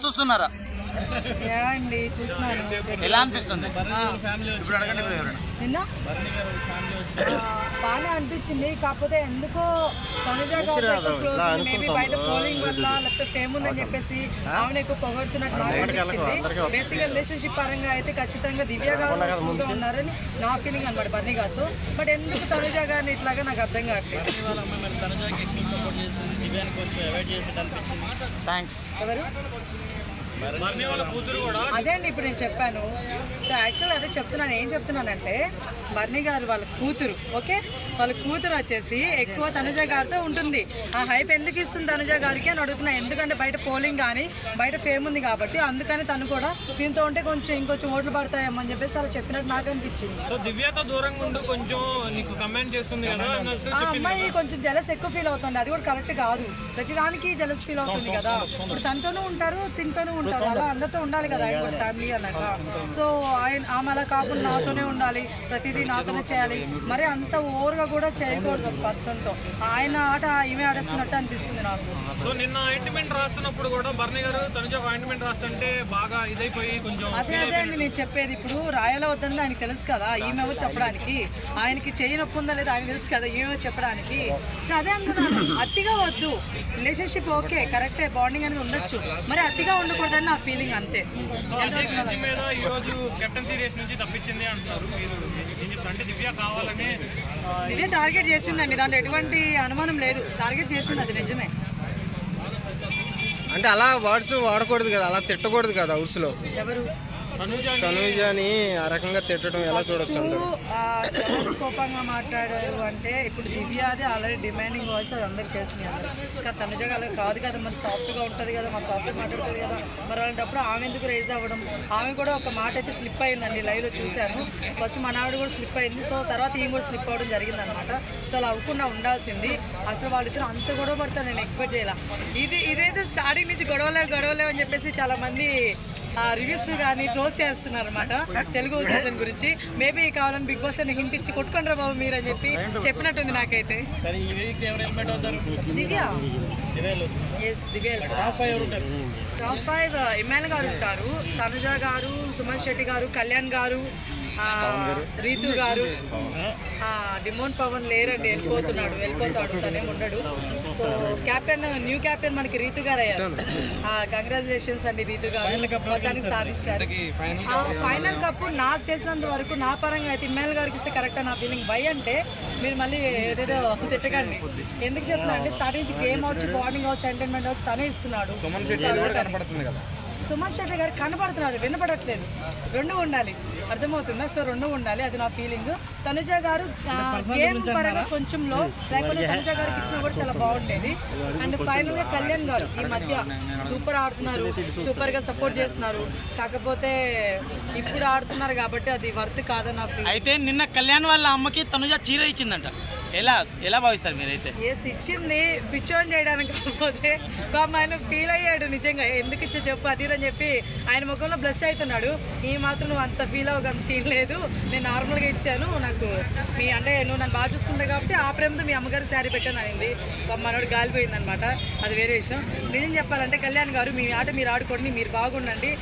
చూస్తున్నారా? అండి చూస్తున్నాను. ఎలా అనిపిస్తుంది? ఇప్పుడు అడగండి ఇప్పుడు ఎవరైనా. నిన్న? ఆ, బాగానే అనిపించింది కాకపోతే ఎందుకో తనుజ గారు ఎక్కువ క్లోజ్ ఉంది మేబీ బయట పోలింగ్ వల్ల లేకపోతే ఫేమ్ ఉందని చెప్పేసి ఆమెను ఎక్కువ పొగడుతున్నట్టు నాకు అనిపించింది బేసిక్ రిలేషన్షిప్ పరంగా అయితే ఖచ్చితంగా దివ్య గారు ఎక్కువగా ఉన్నారని నా ఫీలింగ్ అనమాట బన్నీ గారితో. బట్ ఎందుకు తనుజ గారిని ఇట్లాగా నాకు అర్థం కావట్లేదు. ఇవాళ అమ్మాయి మరి తనుజాకి ఎక్కువ సపోర్ట్ చేసింది. కొంచెం అవాయిడ్ చేసినట్టు అనిపించింది. థ్యాంక్స్. ఎవరు? అదే అండి ఇప్పుడు నేను చెప్పాను. సో యాక్చువల్ అదే చెప్తున్నాను. ఏం చెప్తున్నానంటే బర్నీ గారు వాళ్ళ కూతురు ఓకే? వాళ్ళ కూతురు వచ్చేసి ఎక్కువ తనుజ గారితో ఉంటుంది. ఆ హైప్ ఎందుకు ఇస్తుంది తనుజ గారికి అని అడుగుతున్నా. ఎందుకంటే బయట పోలింగ్ కానీ బయట ఫేమ్ ఉంది కాబట్టి అందుకని తను కూడా దీంతో ఉంటే కొంచెం ఇంకొంచెం ఓట్లు పడతాయేమో అని చెప్పేసి అలా చెప్పినట్టు నాకు అనిపించింది. సో దివ్యతో దూరంగా ఉండు కొంచెం నీకు కమెంట్ చేస్తుంది కదా అన్నట్టు ఆ అమ్మాయి కొంచెం జలస్ ఎక్కువ ఫీల్ అవుతుంది. అది కూడా కరెక్ట్ కాదు. ప్రతిదానికి జలస్ ఫీల్ అవుతుంది కదా. ఇప్పుడు తనతోనూ ఉంటారు తినతోనూ ఉంటారు అలా అందరితో ఉండాలి కదా ఆయన కూడా ఫ్యామిలీ అన్నాక సో ఆయన అలా కాకుండా నాతోనే ఉండాలి ప్రతిదీ నాతోనే చేయాలి. మరి అంత ఓవర్గా కూడా చేయకూడదు పర్సన్తో. ఆయన ఆట ఈమె ఆడేస్తున్నట్టు అనిపిస్తుంది నాకు. సో నిన్న ఆయింట్మెంట్ రాస్తున్నప్పుడు కూడా బర్ని గారు తనుజ ఆయింట్మెంట్ రాస్తుంటే బాగా ఇదైపోయి కొంచెం అదే అదే అండి నేను చెప్పేది ఇప్పుడు రాయాలో వద్దని ఆయనకి తెలుసు కదా ఈమె చెప్పడానికి? ఆయనకి చేయి నొప్పి ఉందా లేదా ఆయన తెలుసు కదా ఈమె చెప్పడానికి? అదే అనుకున్నాను. అతిగా వద్దు. రిలేషన్షిప్ ఓకే కరెక్టే బాండింగ్ అనేది ఉండొచ్చు. మరి అతిగా ఉండకూడదని నా ఫీలింగ్ అంతే. అజయ్ గంజి మీద ఈ రోజు కెప్టెన్ సిరీస్ నుంచి తప్పించింది అంటున్నారు. మీరు అంటే దివ్య కావాలని ఇవే టార్గెట్ చేసిందండి. దాంట్లో ఎటువంటి అనుమానం లేదు. టార్గెట్ చేసింది అది నిజమే. అంటే అలా వర్డ్స్ వాడకూడదు కదా అలా తిట్టకూడదు కదా హౌస్లో ఎవరు? తనుజని ఆ రకంగా తిట్టడం ఎలా చూడొచ్చు ఎవరు కోపంగా మాట్లాడారు అంటే ఇప్పుడు దివ్యాది ఆల్రెడీ డిమాండింగ్ వాయిస్ అది అందరికి తెలిసింది కానీ తనుజ అలా కాదు కదా మరి సాఫ్ట్గా ఉంటుంది కదా మా సాఫ్ట్గా మాట్లాడుతుంది కదా. మరి అలాంటప్పుడు ఆమె ఎందుకు రేజ్ అవ్వడం? ఆమె కూడా ఒక మాట అయితే స్లిప్ అయిందండి లైవ్లో చూశాను. ఫస్ట్ మన ఆవిడ కూడా స్లిప్ అయింది. సో తర్వాత ఈమె కూడా స్లిప్ అవ్వడం జరిగింది అనమాట సో అలా అవ్వకుండా ఉండాల్సింది. అసలు వాళ్ళిద్దరు అంత గొడవ పడతాను నేను ఎక్స్పెక్ట్ చేయాల. ఇది ఇదైతే స్టార్టింగ్ నుంచి గొడవలే గొడవలే అని చెప్పేసి చాలా మంది రివ్యూస్ కానీ క్లోజ్ చేస్తున్నారు అనమాట తెలుగు సీజన్ గురించి. మేబీ కావాలని బిగ్ బాస్ అని హింట్ ఇచ్చి కొట్టుకుంటారా బాబు మీరు అని చెప్పి చెప్పినట్టుంది నాకైతే. Divya? Yes Divya top five Imman గారు ఉంటారు. తనుజ గారు సుమన్ శెట్టి గారు కళ్యాణ్ గారు. రీతు గారు. ఆ, డిమోన్ పవన్ లేరండి వెళ్ళిపోతున్నాడు వెళ్ళిపోతాడు తనే ఉండడు. సో కెప్టెన్ న్యూ కెప్టెన్ మనకి రీతు గారు అయ్యారు. కంగ్రాచులేషన్స్ అండి రీతు గారు. మొత్తానికి సాధించారు. ఆ, ఫైనల్ కప్ నాకు తెలిసినంత వరకు నా పరంగా అయితే ఇమ్మాయిల్ గారికి ఇస్తే కరెక్ట్ నా ఫీలింగ్ బై అంటే మీరు మళ్ళీ ఏదేదో తిట్టకండి. ఎందుకు చెప్తున్నా అంటే స్టార్టింగ్ గేమ్ అవచ్చు బాండింగ్ అవచ్చు ఎంటర్టైన్మెంట్ అవచ్చు తనే ఇస్తున్నాడు. సుమన్ శెట్టి గారు కనపడుతున్నాడు వినపడట్లేదు. రెండు ఉండాలి. అర్థమవుతుందా? సో రెండు ఉండాలి. అది నా ఫీలింగ్ తనుజ గారు గేమ్ పరంగా కొంచెంలో లేకపోతే తనుజ గారికి ఇచ్చినా కూడా చాలా బాగుండేది. అండ్ ఫైనల్గా కళ్యాణ్ గారు ఈ మధ్య సూపర్ ఆడుతున్నారు. సూపర్గా సపోర్ట్ చేస్తున్నారు. కాకపోతే ఇప్పుడు ఆడుతున్నారు కాబట్టి అది వర్త్ కాదని నా ఫీలింగ్ అయితే నిన్న కళ్యాణ్ వాళ్ళ అమ్మకి తనుజ చీర ఇచ్చిందంట. ఎలా ఎలా భావిస్తారు మీరైతే? ఎస్ ఇచ్చింది పిచ్చోన్ చేయడానికి కాకపోతే పాపం ఆయన ఫీల్ అయ్యాడు నిజంగా. ఎందుకు ఇచ్చా చెప్పు అది అని చెప్పి ఆయన ముఖంలో బ్లష్ అవుతున్నాడు. ఈ మాత్రం నువ్వు అంత ఫీల్ అవ్వగంత సీన్ లేదు. నేను నార్మల్గా ఇచ్చాను. నాకు మీ అంటే నువ్వు నన్ను బాగా చూసుకుంటావు కాబట్టి ఆ ప్రేమతో మీ అమ్మగారికి శారీ పెట్టాను అనింది. మనోడు గాలిపోయింది అనమాట అది వేరే విషయం. నిజం చెప్పాలంటే కళ్యాణ్ గారు మీ ఆట మీరు ఆడుకోండి మీరు బాగుండండి.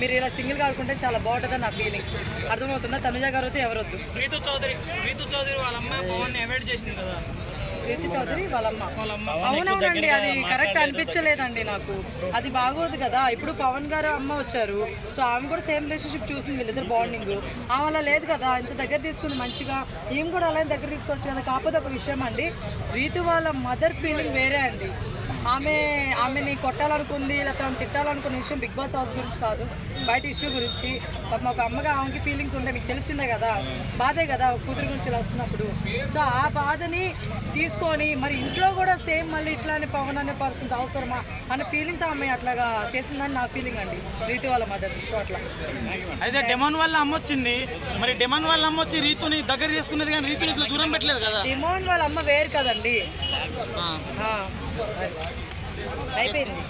మీరు ఇలా సింగిల్గా ఆడుకుంటే చాలా బాగుంటుందని నా ఫీలింగ్ అర్థమవుతుందా? తనుజ గారు అయితే ఎవరొద్దు. రీతు చౌదరి రీతు చౌదరి వాళ్ళ అమ్మాయి పవన్ అవాయిడ్ చేసింది కదా. కీర్తి చౌదరి వాళ్ళమ్మ. అవునవునండి అది కరెక్ట్ అనిపించలేదండి నాకు. అది బాగోదు కదా. ఇప్పుడు పవన్ గారు అమ్మ వచ్చారు. సో ఆమె కూడా సేమ్ రిలేషన్షిప్ చూసింది వీళ్ళిద్దరు బాండింగ్. ఆమె అలా లేదు కదా. ఇంత దగ్గర తీసుకుంది మంచిగా ఈమె కూడా అలా దగ్గర తీసుకోవచ్చు కదా. కాకపోతే ఒక విషయం అండి రీతు వాళ్ళ మదర్ ఫీలింగ్ వేరే అండి. ఆమె ఆమెని కొట్టాలనుకుంది లేకపోతే ఆమె తిట్టాలనుకున్న విషయం బిగ్ బాస్ హౌస్ గురించి కాదు బయట ఇష్యూ గురించి. పాపం ఒక అమ్మగా ఆమెకి ఫీలింగ్స్ ఉంటాయి మీకు తెలిసిందే కదా బాధే కదా కూతురు గురించి ఇలా వస్తున్నప్పుడు. సో ఆ బాధని తీసుకొని మరి ఇంట్లో కూడా సేమ్ మళ్ళీ ఇట్లానే పవన్ అనే పర్సన్ అవసరమా అనే ఫీలింగ్తో ఆమె అట్లాగా చేసిందని నా ఫీలింగ్ అండి. రీతి వాళ్ళ మదర్ సో అట్లా. అయితే డెమాన్ వాళ్ళ అమ్మ వచ్చింది. మరి డెమాన్ వాళ్ళ అమ్మ వచ్చి రీతుని దగ్గర చేసుకున్నది కానీ రీతుని ఇట్లా దూరం పెట్టలేదు కదా. డిమోన్ వాళ్ళ అమ్మ వేరు కదండి. అయిపోయింది.